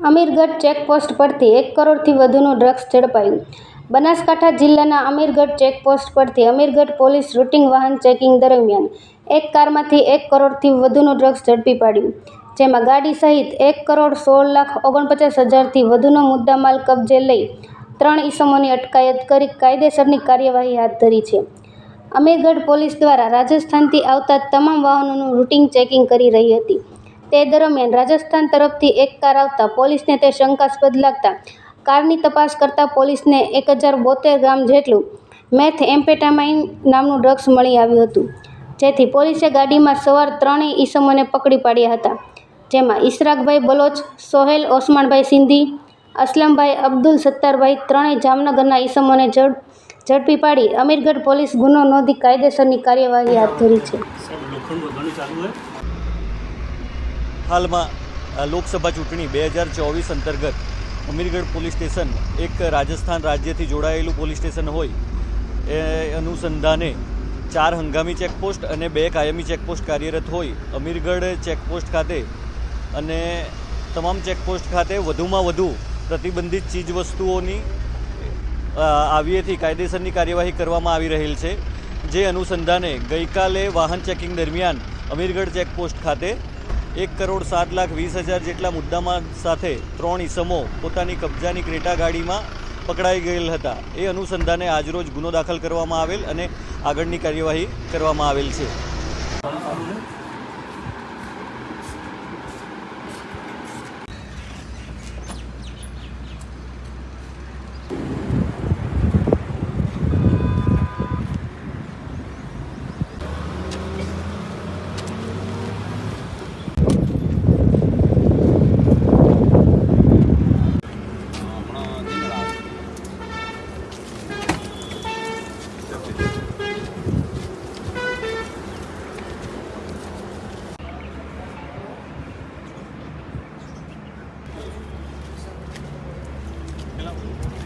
Amirgadh checkpost પરથી એક કરોડથી વધુનું ડ્રગ્સ ઝડપાયું. બનાસકાંઠા જિલ્લાના અમીરગઢ ચેકપોસ્ટ પરથી અમીરગઢ પોલીસ રૂટિંગ વાહન ચેકિંગ દરમિયાન એક કારમાંથી એક કરોડથી વધુનું ડ્રગ્સ ઝડપી પાડ્યું, જેમાં ગાડી સહિત એક કરોડ સોળ લાખ ઓગણપચાસ હજારથી વધુનો મુદ્દામાલ કબજે લઈ ત્રણ ઈસમોની અટકાયત કરી કાયદેસરની કાર્યવાહી હાથ ધરી છે. અમીરગઢ પોલીસ દ્વારા રાજસ્થાનથી આવતા તમામ વાહનોનું રૂટિંગ ચેકિંગ કરી રહી હતી. તે દરમિયાન રાજસ્થાન તરફથી એક કાર આવતા પોલીસને તે શંકાસ્પદ લાગતા કારની તપાસ કરતા પોલીસને એક હજાર બોતેર ગ્રામ જેટલું મેથ એમ્પેટામાઇન નામનું ડ્રગ્સ મળી આવ્યું હતું. જેથી પોલીસે ગાડીમાં સવાર ત્રણેય ઈસમોને પકડી પાડ્યા હતા. જેમાં ઈશરાકભાઈ બલોચ, સોહેલ ઓસમાણભાઈ સિંધી, અસલમભાઈ અબ્દુલ સત્તારભાઈ ત્રણેય જામનગરના ઈસમોને ઝડ, ઝડપી પાડી અમીરગઢ પોલીસ ગુનો નોંધી કાયદેસરની કાર્યવાહી હાથ ધરી છે. હાલમાં લોકસભા ચૂંટણી બે હજાર ચોવીસ અંતર્ગત અમીરગઢ પોલીસ સ્ટેશન એક રાજસ્થાન રાજ્યથી જોડાયેલું પોલીસ સ્ટેશન હોય, એ અનુસંધાને ચાર હંગામી ચેકપોસ્ટ અને બે કાયમી ચેકપોસ્ટ કાર્યરત હોય, અમીરગઢ ચેકપોસ્ટ ખાતે અને તમામ ચેકપોસ્ટ ખાતે વધુમાં વધુ પ્રતિબંધિત ચીજવસ્તુઓની આવ્યેથી કાયદેસરની કાર્યવાહી કરવામાં આવી રહેલ છે. જે અનુસંધાને ગઈકાલે વાહન ચેકિંગ દરમિયાન અમીરગઢ ચેકપોસ્ટ ખાતે એક કરોડ સાત લાખ વીસ હજાર જેટલા મુદ્દામાં સાથે ત્રણ ઈસમો પોતાની કબજાની ક્રેટા ગાડીમાં પકડાઈ ગયેલ હતા એ અનુસંધાને આજરોજ ગુનો દાખલ કરવામાં આવેલ અને આગળની કાર્યવાહી કરવામાં આવેલ છે எல்லாம்